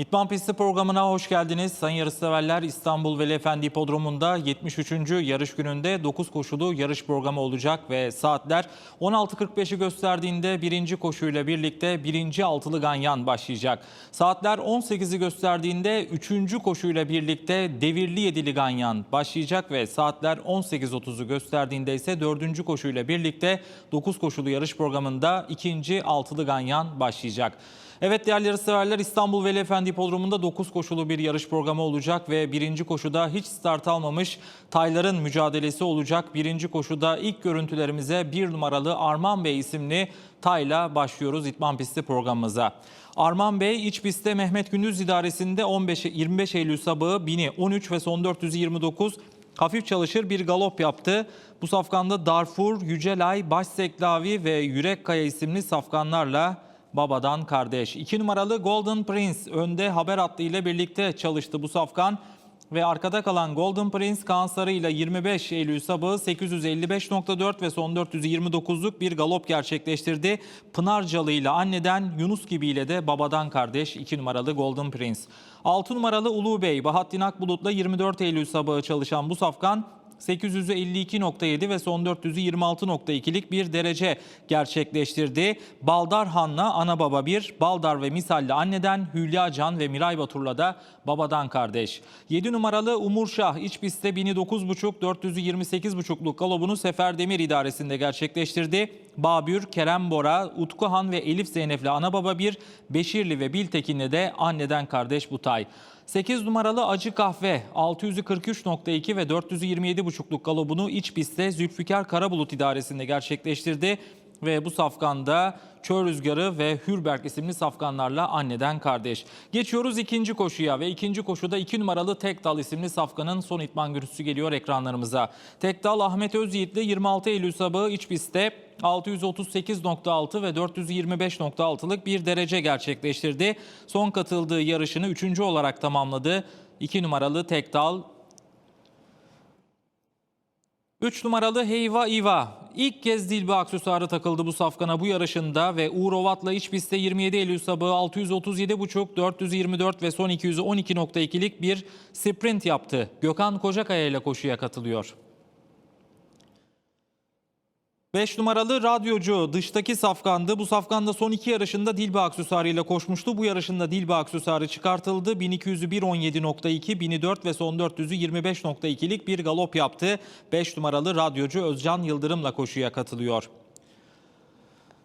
İtman Pisti programına hoş geldiniz. Sayın yarışseverler İstanbul Veli Efendi Hipodromu'nda 73. yarış gününde 9 koşulu yarış programı olacak ve saatler 16.45'i gösterdiğinde birinci koşuyla birlikte birinci altılı ganyan başlayacak. Saatler 18'i gösterdiğinde üçüncü koşuyla birlikte devirli yedili ganyan başlayacak ve saatler 18.30'u gösterdiğinde ise dördüncü koşuyla birlikte 9 koşulu yarış programında ikinci altılı ganyan başlayacak. Evet değerli yarışseverler İstanbul Veli Efendi Hipodromu'nda 9 koşulu bir yarış programı olacak ve birinci koşuda hiç start almamış Tayların mücadelesi olacak. Birinci koşuda ilk görüntülerimize bir numaralı Arman Bey isimli Tayla başlıyoruz İtman Pisti programımıza. Arman Bey iç pistte Mehmet Gündüz idaresinde 15 25 Eylül sabahı 1000'i 13 ve son 429 hafif çalışır bir galop yaptı. Bu safkanda Darfur, Yücelay, Başseklavi ve Yürekkaya isimli safkanlarla babadan kardeş. 2 numaralı Golden Prince önde haber hattı ile birlikte çalıştı bu safkan. Ve arkada kalan Golden Prince Kaan Sarı ile 25 Eylül sabahı 855.4 ve son 429'luk bir galop gerçekleştirdi. Pınarcalı ile anneden Yunus gibi ile de babadan kardeş 2 numaralı Golden Prince. 6 numaralı Ulu Bey Bahattin Akbulut'la 24 Eylül sabahı çalışan bu safkan 852.7 ve son 426.2'lik bir derece gerçekleştirdi. Baldar Han'la ana baba bir, Baldar ve Misal'le anneden Hülya Can ve Miray Batur'la da babadan kardeş. 7 numaralı Umur Şah iç pistte 1009.5 428.5'luk galobunu Sefer Demir idaresinde gerçekleştirdi. Babür, Kerem Bora, Utku Han ve Elif Zeynep'le ana baba bir, Beşirli ve Biltekin'le de anneden kardeş Butay. 8 numaralı Acı Kahve 643.2 ve 427.5'luk galobunu iç pistte Zülfikar Karabulut idaresinde gerçekleştirdi. Ve bu safkanda Çöl Rüzgarı ve Hürberk isimli safkanlarla anneden kardeş. Geçiyoruz ikinci koşuya ve ikinci koşuda 2 numaralı Tekdal isimli safkanın son itman görüntüsü geliyor ekranlarımıza. Tekdal Ahmet Özyiğit'le 26 Eylül sabahı iç pistte 638.6 ve 425.6'lık bir derece gerçekleştirdi. Son katıldığı yarışını 3. olarak tamamladı. 2 numaralı Tekdal 3 numaralı Heyva İva. İlk kez Dilbe aksesuarı takıldı bu safkana bu yarışında ve Uğur Ovat'la iç pistte 27 Eylül sabahı 637.5, 424 ve son 212.2'lik bir sprint yaptı. Gökhan Kocakaya ile koşuya katılıyor. 5 numaralı radyocu dıştaki safkandı. Bu safkanda son iki yarışında Dilbe aksesuarı ile koşmuştu. Bu yarışında Dilbe aksesuarı çıkartıldı. 1200'ü 1.17.2, 1004 ve son 400'ü 25.2'lik bir galop yaptı. 5 numaralı radyocu Özcan Yıldırım'la koşuya katılıyor.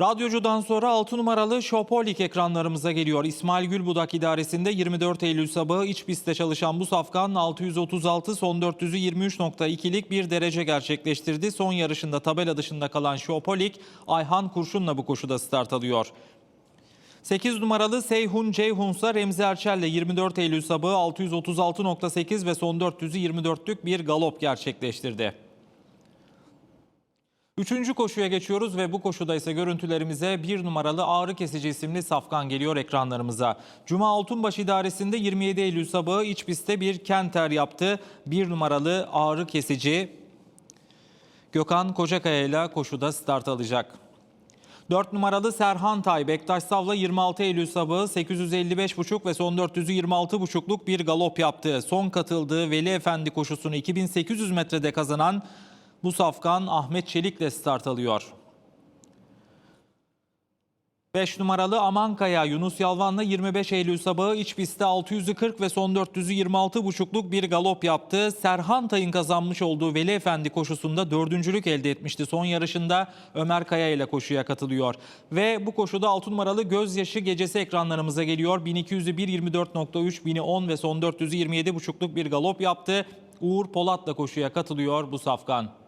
Radyocudan sonra 6 numaralı Şopolik ekranlarımıza geliyor. İsmail Gülbudak idaresinde 24 Eylül sabahı iç pistte çalışan bu safkan 636 son 400'ü 23.2'lik bir derece gerçekleştirdi. Son yarışında tabela dışında kalan Şopolik Ayhan Kurşun'la bu koşuda start alıyor. 8 numaralı Seyhun Ceyhunsa Remzi Erçel'le 24 Eylül sabahı 636.8 ve son 400'ü 24'lük bir galop gerçekleştirdi. Üçüncü koşuya geçiyoruz ve bu koşuda ise görüntülerimize bir numaralı ağrı kesici isimli safkan geliyor ekranlarımıza. Cuma Altunbaş idaresinde 27 Eylül sabahı iç pistte bir kenter yaptı. Bir numaralı ağrı kesici Gökhan Kocakaya ile koşuda start alacak. 4 numaralı Serhan Tay Bektaş Sav'la 26 Eylül sabahı 855,5 ve son 426,5'luk bir galop yaptı. Son katıldığı Veli Efendi koşusunu 2800 metrede kazanan bu safkan Ahmet Çelik'le start alıyor. 5 numaralı Amankaya Yunus Yalvan'la 25 Eylül sabahı iç pistte 640 ve son 400'ü 26,5'luk bir galop yaptı. Serhan Tay'ın kazanmış olduğu Veli Efendi koşusunda dördüncülük elde etmişti. Son yarışında Ömer Kaya ile koşuya katılıyor. Ve bu koşuda 6 numaralı Gözyaşı Gecesi ekranlarımıza geliyor. 1200'ü 1.24.3, 1010 ve son 400'ü 27,5'luk bir galop yaptı. Uğur Polat'la koşuya katılıyor bu safkan.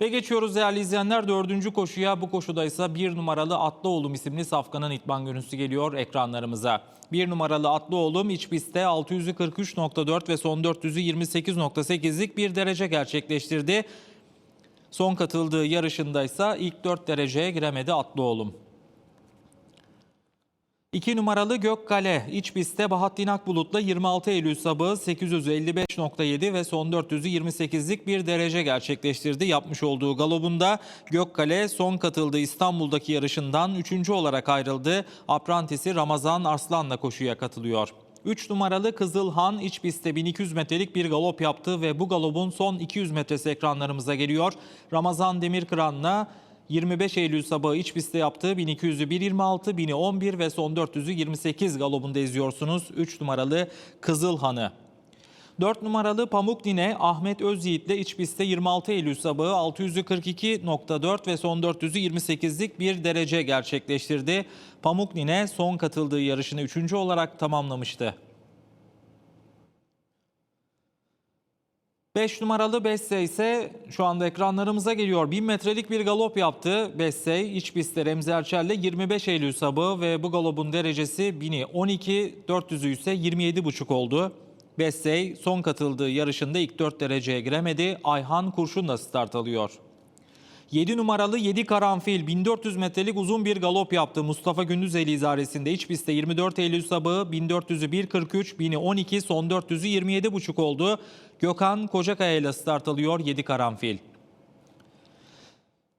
Ve geçiyoruz değerli izleyenler dördüncü koşuya. Bu koşuda ise bir numaralı Atlıoğlum isimli safkanın itman görüntüsü geliyor ekranlarımıza. Bir numaralı Atlıoğlum iç pistte 643.4 ve son 400'ü 28.8'lik bir derece gerçekleştirdi. Son katıldığı yarışında ise ilk 4 dereceye giremedi Atlıoğlum. 2 numaralı Gökkale iç pistte Bahattin Akbulut'la 26 Eylül sabahı 855.7 ve son 400'ü 28'lik bir derece gerçekleştirdi. Yapmış olduğu galobunda Gökkale son katıldığı İstanbul'daki yarışından 3. olarak ayrıldı. Aprantisi Ramazan Arslan'la koşuya katılıyor. 3 numaralı Kızılhan iç pistte 1200 metrelik bir galop yaptı ve bu galopun son 200 metresi ekranlarımıza geliyor. Ramazan Demirkıran'la 25 Eylül sabahı iç pistte yaptığı 1200'ü 1.26, 1000'i 11 ve son 400'ü 28 galopunda izliyorsunuz. 3 numaralı Kızılhan'ı. 4 numaralı Pamuk Nine Ahmet Özyiğit'le iç pistte 26 Eylül sabahı 600'ü 42.4 ve son 400'ü 28'lik bir derece gerçekleştirdi. Pamuk Nine son katıldığı yarışını 3. olarak tamamlamıştı. 5 numaralı Besse ise şu anda ekranlarımıza geliyor. 1000 metrelik bir galop yaptı Besse. iç pistte Remzi Erçel'le 25 Eylül sabahı ve bu galopun derecesi 1000'i 12, 400'ü ise 27,5 oldu. Bessey son katıldığı yarışında ilk 4 dereceye giremedi. Ayhan Kurşun'la start alıyor. 7 numaralı 7 Karanfil 1400 metrelik uzun bir galop yaptı. Mustafa Gündüzeli izaresinde iç pistte 24 Eylül sabahı 1400'ü 1.43, 1000'i 12, son 400'ü 27,5 oldu. Gökhan Kocakaya ile start alıyor 7 Karanfil.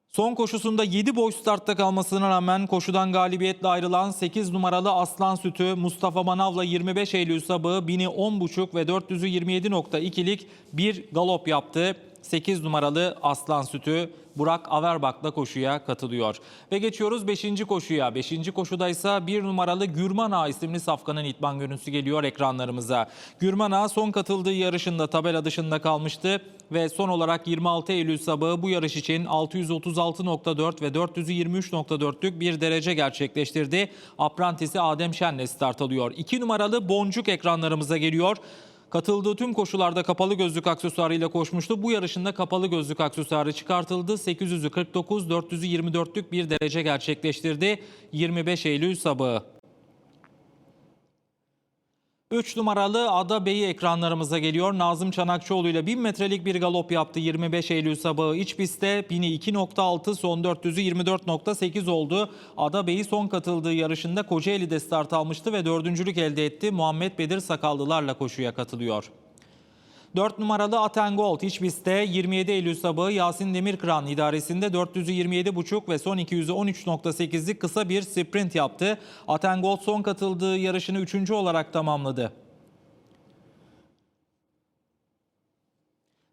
Son koşusunda 7 boy startta kalmasına rağmen koşudan galibiyetle ayrılan 8 numaralı Aslan Sütü Mustafa Manav'la 25 Eylül sabahı 1000'i 10.5 ve 400'ü 27.2'lik bir galop yaptı. 8 numaralı Aslan Sütü Burak Averbak'la koşuya katılıyor. Ve geçiyoruz 5. koşuya. 5. koşuda ise 1 numaralı Gürman Ağa isimli safkanın itman görüntüsü geliyor ekranlarımıza. Gürman Ağa son katıldığı yarışında tabela dışında kalmıştı ve son olarak 26 Eylül sabahı bu yarış için 636.4 ve 423.4'lük bir derece gerçekleştirdi. Aprantisi Adem Şen'le start alıyor. 2 numaralı Boncuk ekranlarımıza geliyor. Katıldığı tüm koşularda kapalı gözlük aksesuarıyla koşmuştu. Bu yarışında kapalı gözlük aksesuarı çıkartıldı. 800'ü 49, 400'ü 24'lük bir derece gerçekleştirdi. 25 Eylül sabahı. 3 numaralı Ada Bey'i ekranlarımıza geliyor. Nazım Çanakçıoğlu ile 1000 metrelik bir galop yaptı 25 Eylül sabahı. iç pistte 1000'i 2.6 son 400'ü 24.8 oldu. Ada Bey'i son katıldığı yarışında Kocaeli'de start almıştı ve dördüncülük elde etti. Muhammed Bedir Sakallılarla koşuya katılıyor. 4 numaralı Atengold iç pistte 27 Eylül sabahı Yasin Demirkıran idaresinde 400'ü 27,5 ve son 200'ü 13.8'lik kısa bir sprint yaptı. Atengold son katıldığı yarışını 3. olarak tamamladı.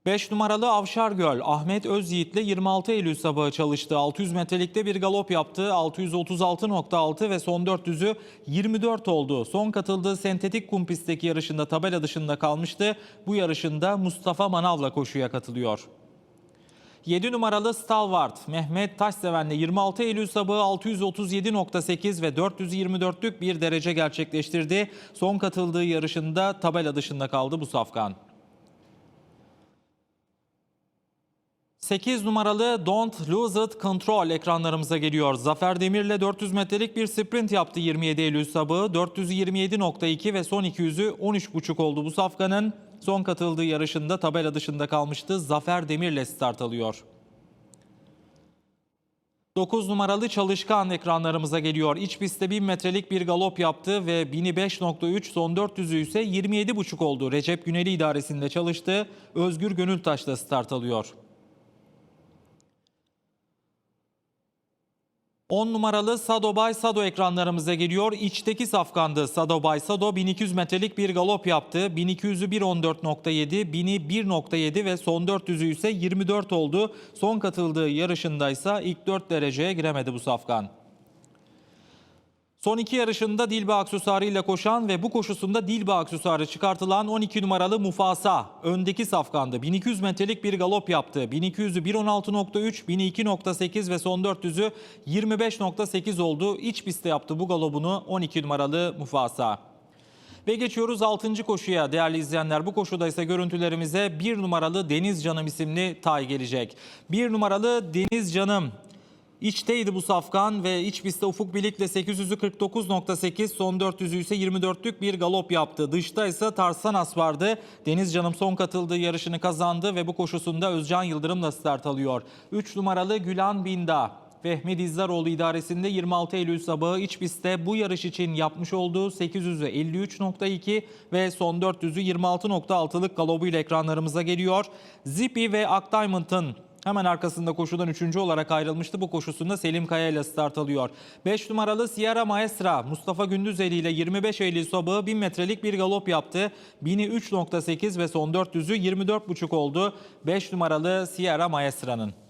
5 numaralı Avşar Göl Ahmet Özyiğit'le 26 Eylül sabahı çalıştı. 600 metrelikte bir galop yaptı. 636.6 ve son 400'ü 24 oldu. Son katıldığı sentetik kum pistteki yarışında tabela dışında kalmıştı. Bu yarışında Mustafa Manav'la koşuya katılıyor. 7 numaralı Stalwart Mehmet Taşseven'le 26 Eylül sabahı 637.8 ve 424'lük bir derece gerçekleştirdi. Son katıldığı yarışında tabela dışında kaldı bu safkan. 8 numaralı Don't Lose It Control ekranlarımıza geliyor. Zafer Demir'le 400 metrelik bir sprint yaptı 27 Eylül sabahı. 427.2 ve son 200'ü 13.5 oldu bu safkanın. Son katıldığı yarışında tabela dışında kalmıştı. Zafer Demir'le start alıyor. 9 numaralı Çalışkan ekranlarımıza geliyor. İç pistte 1000 metrelik bir galop yaptı ve 1000'i 5.3 son 400'ü ise 27.5 oldu. Recep Güneli idaresinde çalıştı. Özgür Gönültaş'la start alıyor. 10 numaralı Sado Bay Sado ekranlarımıza geliyor. İçteki safkandı Sado Bay Sado 1200 metrelik bir galop yaptı. 1200'ü 1.14.7, 1000'i 1.7 ve son 400'ü ise 24 oldu. Son katıldığı yarışında ise ilk 4 dereceye giremedi bu safkan. Son iki yarışında Dilba aksesuarı ile koşan ve bu koşusunda Dilba aksesuarı çıkartılan 12 numaralı Mufasa öndeki safkandı. 1200 metrelik bir galop yaptı. 1200'ü 1.16.3, 1000'i 2.8 ve son 400'ü 25.8 oldu. İç pistte yaptı bu galobunu 12 numaralı Mufasa. Ve geçiyoruz 6. koşuya değerli izleyenler. Bu koşuda ise görüntülerimize 1 numaralı Deniz Canım isimli tay gelecek. 1 numaralı Deniz Canım İçteydi bu safkan ve iç pistte Ufuk Bilik'le 800'ü 49.8 son 400'ü ise 24'lük bir galop yaptı. Dışta ise Tarsanas vardı. Deniz Canım son katıldığı yarışını kazandı ve bu koşusunda Özcan Yıldırım'la start alıyor. 3 numaralı Gülan Binda. Vehmi Dizdaroğlu idaresinde 26 Eylül sabahı iç pistte bu yarış için yapmış olduğu 800'ü 53.2 ve son 400'ü 26.6'lık galobuyla ekranlarımıza geliyor. Zippy ve Ak Hemen arkasında koşudan 3. olarak ayrılmıştı. Bu koşusunda Selim Kaya ile start alıyor. 5 numaralı Sierra Maestra Mustafa Gündüzeli ile 25 Eylül sabahı 1000 metrelik bir galop yaptı. 1000'i 3.8 ve son 400'ü 24.5 oldu. 5 numaralı Sierra Maestra'nın.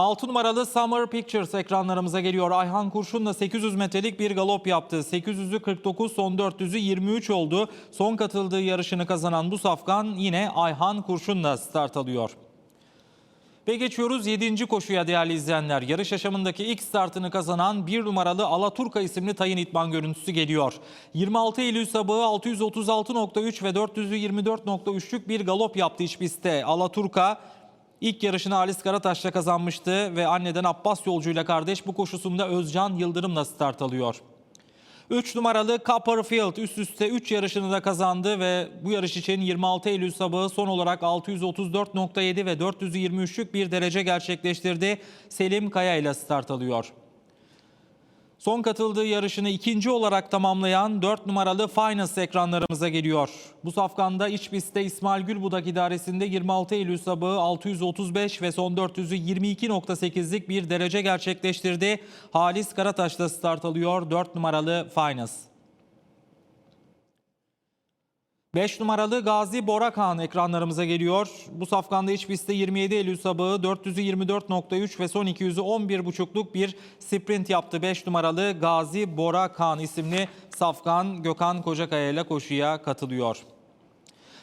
6 numaralı Summer Pictures ekranlarımıza geliyor. Ayhan Kurşun'la 800 metrelik bir galop yaptı. 800'ü 49, son 400'ü 23 oldu. Son katıldığı yarışını kazanan bu safkan yine Ayhan Kurşun'la start alıyor. Ve geçiyoruz 7. koşuya değerli izleyenler. Yarış yaşamındaki ilk startını kazanan 1 numaralı Alaturka isimli Tayın İtman görüntüsü geliyor. 26 Eylül sabahı 636.3 ve 400'ü 24.3'lük bir galop yaptı iç pistte. Alaturka ilk yarışını Halis Karataş'la kazanmıştı ve anneden Abbas yolcuyla kardeş bu koşusunda Özcan Yıldırım'la start alıyor. 3 numaralı Copperfield üst üste 3 yarışını da kazandı ve bu yarış için 26 Eylül sabahı son olarak 634.7 ve 423'lük bir derece gerçekleştirdi. Selim Kaya ile start alıyor. Son katıldığı yarışını ikinci olarak tamamlayan 4 numaralı Finance ekranlarımıza geliyor. Bu safkanda iç pistte İsmail Gülbudak idaresinde 26 Eylül sabahı 635 ve son 400'ü 22.8'lik bir derece gerçekleştirdi. Halis Karataş'ta start alıyor 4 numaralı Finance. 5 numaralı Gazi Borakan ekranlarımıza geliyor. Bu safkanda iç pistte 27 Eylül sabahı 400'ü 24.3 ve son 200'ü 11.5'luk bir sprint yaptı. 5 numaralı Gazi Borakan isimli safkan Gökhan Kocakaya ile koşuya katılıyor.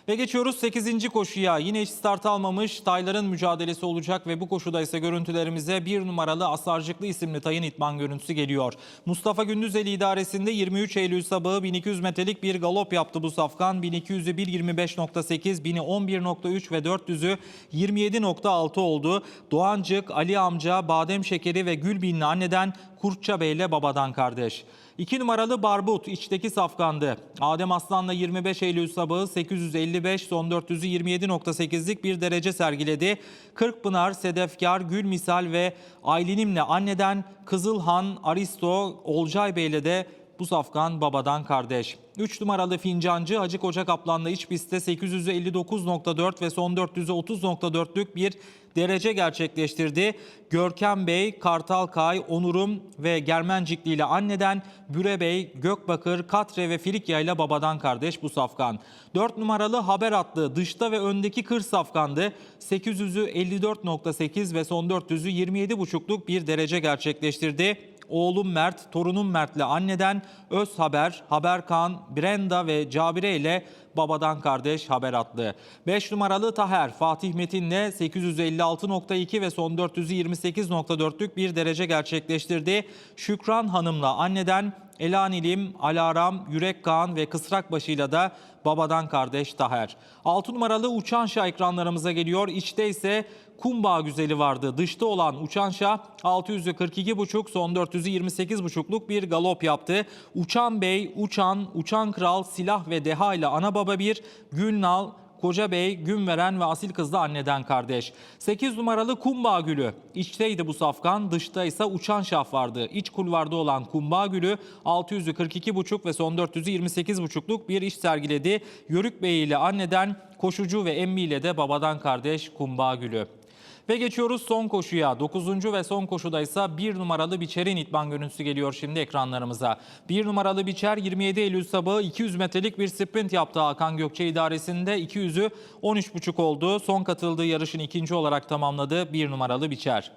Ve geçiyoruz 8. koşuya. Yine hiç start almamış Tayların mücadelesi olacak ve bu koşuda ise görüntülerimize bir numaralı Asarcıklı isimli Tayın İtman görüntüsü geliyor. Mustafa Gündüzeli idaresinde 23 Eylül sabahı 1200 metrelik bir galop yaptı bu safkan. 1200'ü 1.25.8, 1000'i 11.3 ve 400'ü 27.6 oldu. Doğancık, Ali amca, Badem Şekeri ve Gülbinli anneden Kurtça Bey ile babadan kardeş. 2 numaralı Barbut içteki safkandı. Adem Aslan'la 25 Eylül sabahı 855 son 400'ü 27.8'lik bir derece sergiledi. Kırkpınar, Sedefkar, Gül Misal ve Aylinim'le anneden Kızılhan, Aristo, Olcay Bey'le de bu safkan babadan kardeş. 3 numaralı fincancı Hacı Koca Kaplan'la iç pistte 859.4 ve son 400'ü 30.4'lük bir derece gerçekleştirdi. Görkem Bey, Kartal Kay, Onurum ve Germencikli ile anneden Büre Bey, Gökbakır, Katre ve Filikya ile babadan kardeş bu safkan. 4 numaralı haber atlı dışta ve öndeki kır safkandı. 800'ü 54.8 ve son 400'ü 27.5'luk bir derece gerçekleştirdi. Oğlum Mert, torunum Mert'le anneden Öz Haber, Haberkan, Brenda ve Cabire ile babadan kardeş haber atlı. 5 numaralı Taher, Fatih Metin'le 856.2 ve son 400'ü 28.4'lük bir derece gerçekleştirdi. Şükran Hanım'la anneden Elanilim, Alaram, Yürek Kağan ve Kısrakbaşı'yla da babadan kardeş Taher. 6 numaralı Uçan Şah ekranlarımıza geliyor. İçte ise Kumbağ güzeli vardı. Dışta olan Uçan Şah 600'ü 42,5 son 400'ü 28,5'luk bir galop yaptı. Uçan Bey, Uçan, Uçan Kral, Silah ve Deha ile ana baba bir, Gülnal, Koca Bey, Günveren ve Asil Kız da anneden kardeş. 8 numaralı Kumbağ Gülü. İçteydi bu safkan, dışta ise Uçan Şah vardı. İç kulvarda olan Kumbağa Gülü 600'ü 42,5 ve son 400'ü 28,5'luk bir iş sergiledi. Yörük Bey ile anneden, Koşucu ve Emmi ile de babadan kardeş Kumbağa Gülü. Ve geçiyoruz son koşuya. 9. ve son koşuda ise 1 numaralı Biçer'in itman görüntüsü geliyor şimdi ekranlarımıza. 1 numaralı Biçer 27 Eylül sabahı 200 metrelik bir sprint yaptı Hakan Gökçe idaresinde. 200'ü 13,5 oldu. Son katıldığı yarışın ikinci olarak tamamladı 1 numaralı Biçer.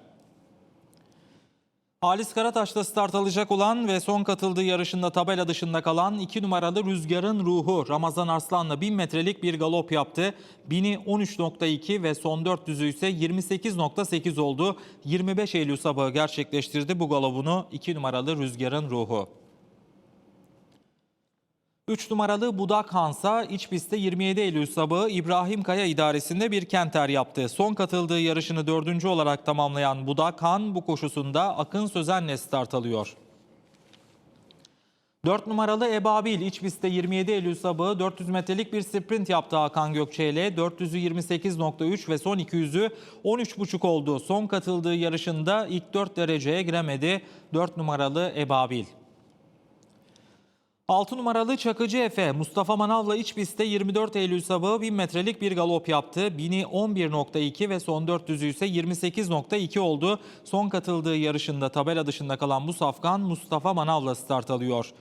Halis Karataş'ta start alacak olan ve son katıldığı yarışında tabela dışında kalan 2 numaralı Rüzgar'ın ruhu Ramazan Arslan'la 1000 metrelik bir galop yaptı. 1000'i 13.2 ve son 400'ü ise 28.8 oldu. 25 Eylül sabahı gerçekleştirdi bu galopunu 2 numaralı Rüzgar'ın ruhu. 3 numaralı Budak Hansa iç pistte 27 Eylül sabahı İbrahim Kaya idaresinde bir kenter yaptı. Son katıldığı yarışını dördüncü olarak tamamlayan Budak Han bu koşusunda Akın Sözen'le start alıyor. 4 numaralı Ebabil iç pistte 27 Eylül sabahı 400 metrelik bir sprint yaptı Hakan Gökçe ile 400'ü 28.3 ve son 200'ü 13.5 oldu. Son katıldığı yarışında ilk 4 dereceye giremedi 4 numaralı Ebabil. 6 numaralı Çakıcı Efe Mustafa Manav'la iç pistte 24 Eylül sabahı 1000 metrelik bir galop yaptı. 1000'i 11.2 ve son 400'ü ise 28.2 oldu. Son katıldığı yarışında tabela dışında kalan bu safkan Mustafa Manav'la start alıyor.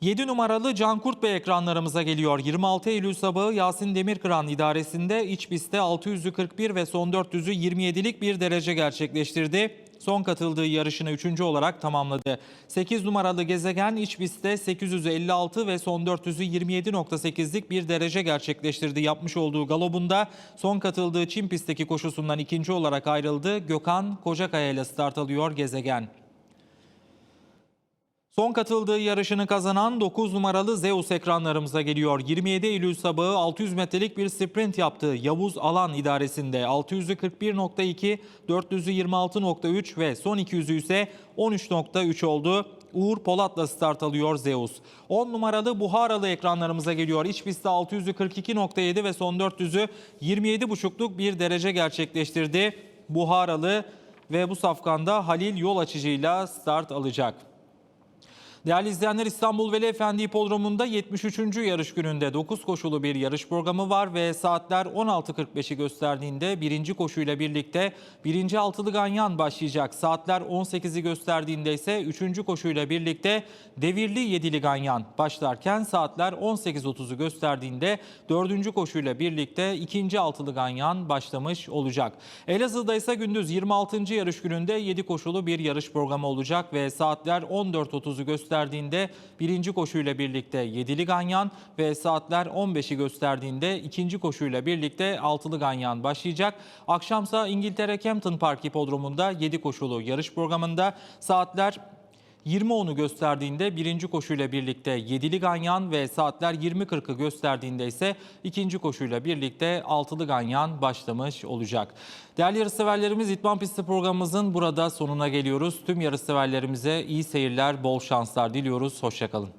7 numaralı Can Kurt Bey ekranlarımıza geliyor. 26 Eylül sabahı Yasin Demirkıran idaresinde iç pistte 600'ü 41 ve son 400'ü 27'lik bir derece gerçekleştirdi. Son katıldığı yarışını 3. olarak tamamladı. 8 numaralı Gezegen iç pistte 856 ve son 400'ü 27.8'lik bir derece gerçekleştirdi. Yapmış olduğu galobunda son katıldığı Çin pistteki koşusundan ikinci olarak ayrıldı. Gökhan Kocakaya ile start alıyor Gezegen. Son katıldığı yarışını kazanan 9 numaralı Zeus ekranlarımıza geliyor. 27 Eylül sabahı 600 metrelik bir sprint yaptı. Yavuz Alan idaresinde 600'ü 41.2, 400'ü 26.3 ve son 200'ü ise 13.3 oldu. Uğur Polat'la start alıyor Zeus. 10 numaralı Buharalı ekranlarımıza geliyor. İç pistte 600'ü 42.7 ve son 400'ü 27.5'luk bir derece gerçekleştirdi. Buharalı ve bu safkanda Halil yol açıcıyla start alacak. Değerli izleyenler İstanbul Veli Efendi Hipodromu'nda 73. yarış gününde 9 koşulu bir yarış programı var ve saatler 16.45'i gösterdiğinde birinci koşuyla birlikte birinci altılı ganyan başlayacak. Saatler 18'i gösterdiğinde ise üçüncü koşuyla birlikte devirli yedili ganyan başlarken saatler 18.30'u gösterdiğinde dördüncü koşuyla birlikte ikinci altılı ganyan başlamış olacak. Elazığ'da ise gündüz 26. yarış gününde 7 koşulu bir yarış programı olacak ve saatler 14.30'u gösterdiğinde birinci koşuyla birlikte yedili ganyan ve saatler 15'i gösterdiğinde ikinci koşuyla birlikte altılı ganyan başlayacak. Akşamsa İngiltere Campton Park Hipodromu'nda 7 koşulu yarış programında saatler 20.10'u gösterdiğinde birinci koşuyla birlikte yedili ganyan ve saatler 20.40'ı gösterdiğinde ise ikinci koşuyla birlikte altılı ganyan başlamış olacak. Değerli yarışseverlerimiz İtman Pisti programımızın burada sonuna geliyoruz. Tüm yarışseverlerimize iyi seyirler, bol şanslar diliyoruz. Hoşçakalın.